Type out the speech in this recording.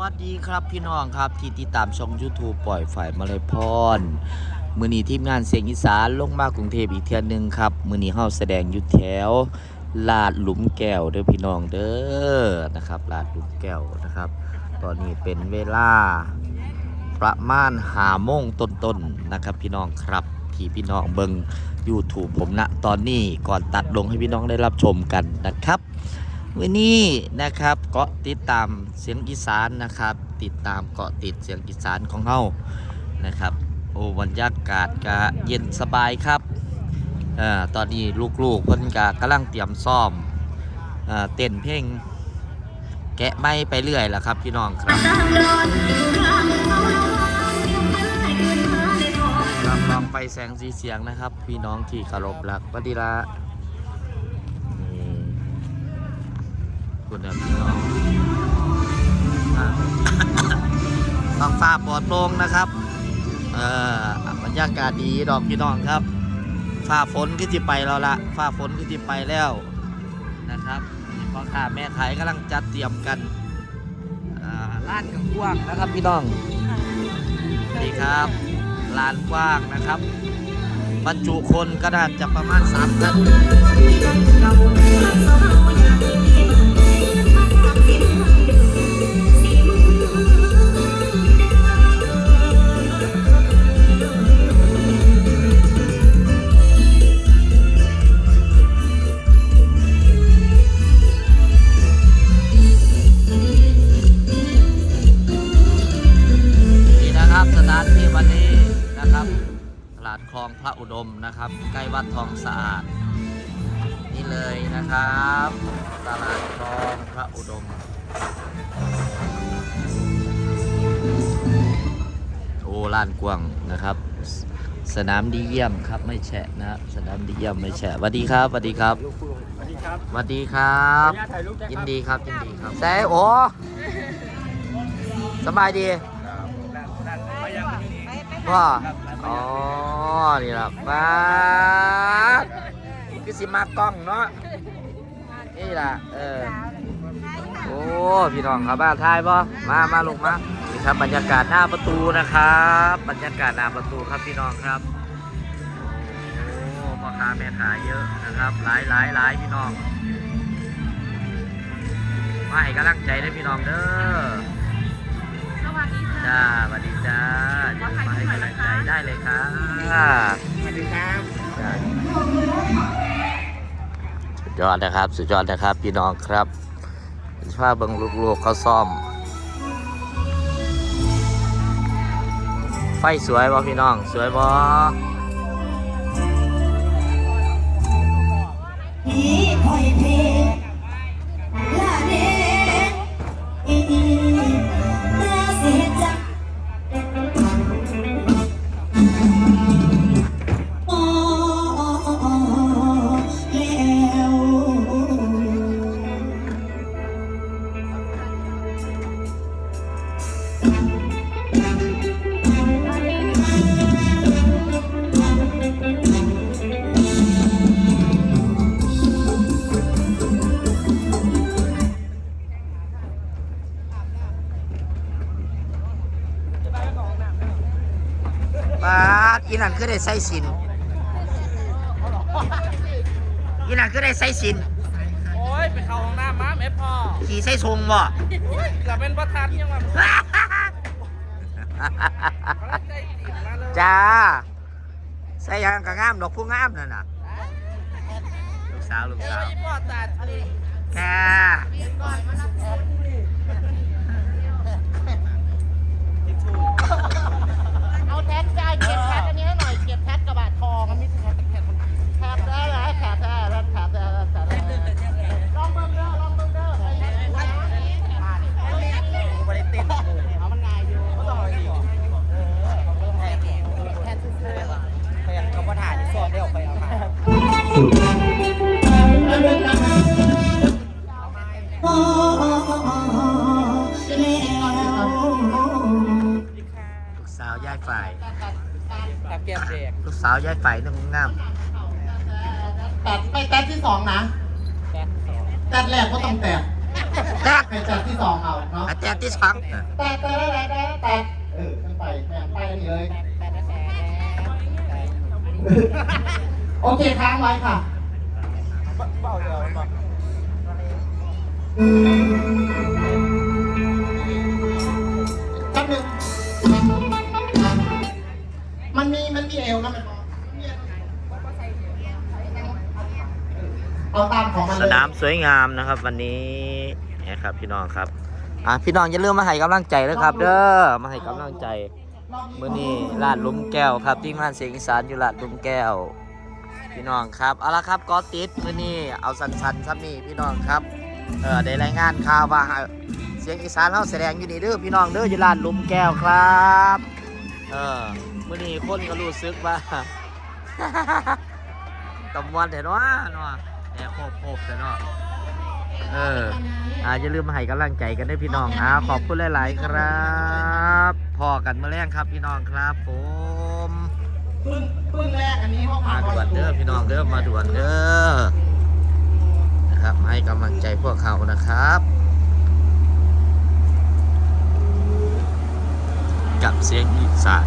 วัสดีครับพี่น้องครับที่ติดตามช่อง YouTube ปล่อยฝ่ายมาเลยพรมือนี้ทีมงานเสียงอีสานลงมากรุงเทพอีกเทื่อหนึ่งครับ มือนี้เฮาแสดงยู่แถว ลาดหลุมแก้วเด้อพี่น้องเด้อนะครับ ลาดหลุมแก้วนะครับ ตอนนี้เป็นเวลาประมาณหาโมงต้นๆนะครับ พี่น้องครับที่พี่น้องเบิง YouTube ผมนะตอนนี้ก่อนตัดลงให้พี่น้องได้รับชมกันนะครับ วันนี้นะครับเกาะติดตามเสียงอีสานนะครับ ติดตามเกาะติดเสียงอีสานของเฮานะครับ โอ้บรรยากาศก็เย็นสบายครับอ่อตอนนี้ลูกๆเพิ่นก็กำลังเตรียมซ้อมเอ่อเต้นเพลงแกะไม่ไปเรื่อยแล้วครับพี่น้องครับลองลองไปแสงสีเสียงนะครับ พี่น้องที่คารพรักวัดีละ คุณพี่น้องท้องฟ้าปลอดโปร่งนะครับ เอ่อบรรยากาศดีดอกพี่น้องครับ ฟ้าฝนก็จะไปแล้วละฟ้าฝนก็จะไปแล้วนะครับพ่อค้าแม่ขายกำลังจัดเตรียมกันร้านกว้างนะครับพี่น้องนี่ครับลานกว้างนะครับบรรจุคนก็น่าจะประมาณ3 ระอุดมนะครับ ใกล้วัดทองสะอาด นี่เลยนะครับตลาดคลองพระอุดม โอ้ลานกว้างนะครับสสนามดีเยี่ยมครับไม่แฉะนะสนามดีเยี่ยมไม่แฉะสวัสดีครับสวัสดีครับลูกคุณสวัสดีครับสวัสดีครับ ขออนุญาตถ่ายรูปได้ครับยินดีครับยินดีครับแซ่โอสบายดีไปยังวัน นี้พ่ออ๋อ นี่ล่ะป้าดคือสิมากล้องเนาะ นี่ล่ะ เออ โอ้ พี่น้องครับบ้านทายป่มา มาลงมา นี่ครับบรรยากาศหน้าประตูนะครับ บรรยากาศหน้าประตูครับพี่น้องครับ โอ้พ่อค้าแม่ขายเยอะนะครับ หลายหลายหลายพี่น้องมาให้กำลังใจได้พี่น้องเด้อ ครับสวัสดีครับสุดยอดนะครับ สุดยอดนะครับ พี่น้องครับภาพเบิ้งลูกๆเขาซ่อม ไฟสวยบ่พี่น้อง สวยบ่ นั่นคือได้ใส่สินอีนั่นคือได้ใส่สินโอ้ยไปเข้าห้องน้ำมาแม่พ่อขี่ใส่ทรงบ่โอ้ยเกือบเป็นประธานยังว่าใจติดมาเลยจ้า ใส่หยังก็งามดอกผู้งามนั่นน่ะลูกสาวลูกเอสาอวยี่ปอตัดเลยค่ะ ลูกสาวย้ายฝ่ายตาแก้มแดงลูกสาวย้ายฝ่ายนึงงามแท็กไปแท็กที่สองนะแก้มสองแรกก็ต้องแท็กแตกเป็นจัดที่สองเอาเนาะแตกที่ชังแตกแตกแตกแตกแตกเออขึ้นไปแม่งไปนี่เลยโอเคค้างไว้ค่ะเบาเดียวมันบอก แป๊บนึงมันมีมันมีเอวนะมันบอกเอาตามของมันสเลยนามสวยงามนะครับ วันนี้นะครับพี่น้องครับ อะพี่น้องอย่าลืมมาให้กำลังใจนะครับ เด้อมาให้กำลังใจมื้อนี้ลาดหลุมแก้วครับที่งานเสียงอีสานอยู่ลาดหลุมแก้ว พี่น้องครับเอาละครับก็ติดมื้อนี้เอาสั้นๆซ้ำนี่พี่น้องครับ เออได้รายงานข่าวว่าเสียงอีสานเฮาแสดงอยู่นี่เด้อพี่น้องเด้ออยู่ลาดหลุมแก้วครับเออมื้อนี้คนก็รู้สึกว่าตำมวนแต่เนาะเนาะแอบโคบๆแต่เนาะเอออาอย่าลืมมาให้กำลังใจกันด้วยพี่น้องอ่าขอบคุณหลาย ๆ ครับพอกันเมื่อแรงครับพี่น้องครับผมปึ้งปึ้งแรกอันนี้ห้องมาด่วนเด้อพี่น้องเด้อมาด่วนเด้อ นะครับ ให้กำลังใจพวกเขานะครับ กับเสียงอีสาน